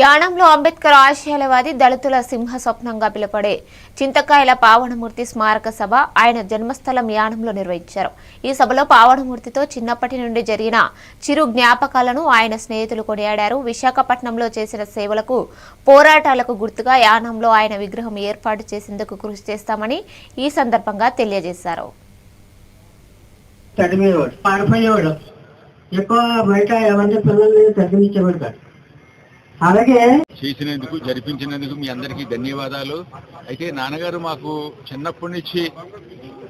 యానంలో అంబేద్కర్ ఆశయాలవాది దళితుల సింహ స్వప్నంగా పిలువబడే చింతకాయల పావనమూర్తి స్మారక సభ ఆయన జన్మస్థలం యానంలో నిర్వహించారు. ఈ సభలో పావనమూర్తితో చిన్నప్పటి నుండి జరిగిన చిరు జ్ఞాపకాలను ఆయన స్నేహితులు కొనియాడారు. విశాఖపట్నంలో చేసిన సేవలకు పోరాటాలకు గుర్తుగా యానంలో ఆయన విగ్రహం ఏర్పాటు చేసేందుకు కృషి చేస్తామని ఈ సందర్భంగా తెలియజేశారు. ఎక్కువ బయట ఎవరి పిల్లల్ని చదివించేవాడు కాదు. అలాగే చేసినందుకు జరిపించినందుకు మీ అందరికీ ధన్యవాదాలు. అయితే నాన్నగారు మాకు చిన్నప్పటి నుంచి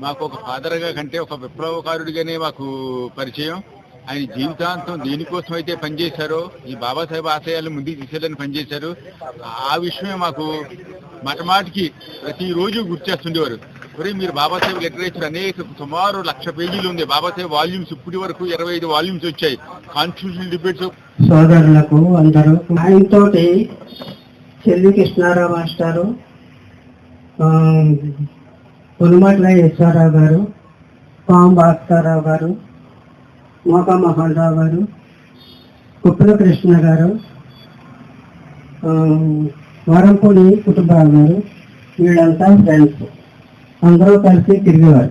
మాకు ఒక ఫాదర్గా కంటే ఒక విప్లవకారుడిగానే మాకు పరిచయం. ఆయన జీవితాంతం దేనికోసం అయితే పనిచేశారో ఈ బాబాసాహెబ్ ఆశయాలు ముందుకు తీసేయాలని పనిచేశారు. ఆ విషయమే మాకు మటమాటికి ప్రతిరోజు గుర్తు చేస్తుండేవారు. మరి మీరు బాబాసాహెబ్ లిటరేచర్ అనేక సుమారు లక్ష పేజీలు ఉంది బాబాసాహెబ్ వాల్యూమ్స్ ఇప్పటి వరకు ఇరవై ఐదు వాల్యూమ్స్ వచ్చాయి. కాన్స్టిట్యూషన్ డిబేట్స్ సోదరులకు అందరూ ఆయనతో చెల్లి కృష్ణారావు మాస్టారు ఆ, పునుమట్ల ఈశ్వరరావు గారు పాం భాస్కర్రావు గారు మోకా మోహన్రావు గారు కుప్పల కృష్ణ గారు ఆ, వరంపూడి గారు వీళ్ళంతా ఫ్రెండ్స్ అందరూ కలిసి తిరిగేవారు.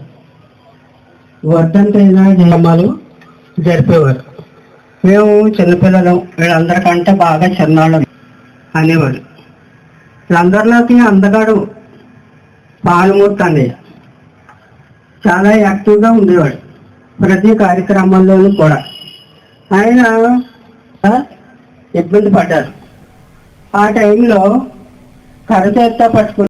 వర్ధంతైన జయమాలు జరిపేవారు. మేము చిన్నపిల్లలం వీళ్ళందరికంటే బాగా చిన్నాళ్ళం అనేవాడు వీళ్ళందరిలోకి అందగాడు పాలమూర్తి అన్నయ్య. చాలా యాక్టివ్గా ఉండేవాడు. ప్రతి కార్యక్రమంలోనూ కూడా. ఆయన ఇబ్బంది పడ్డారు. ఆ టైంలో కరచేత్త పట్టుకుని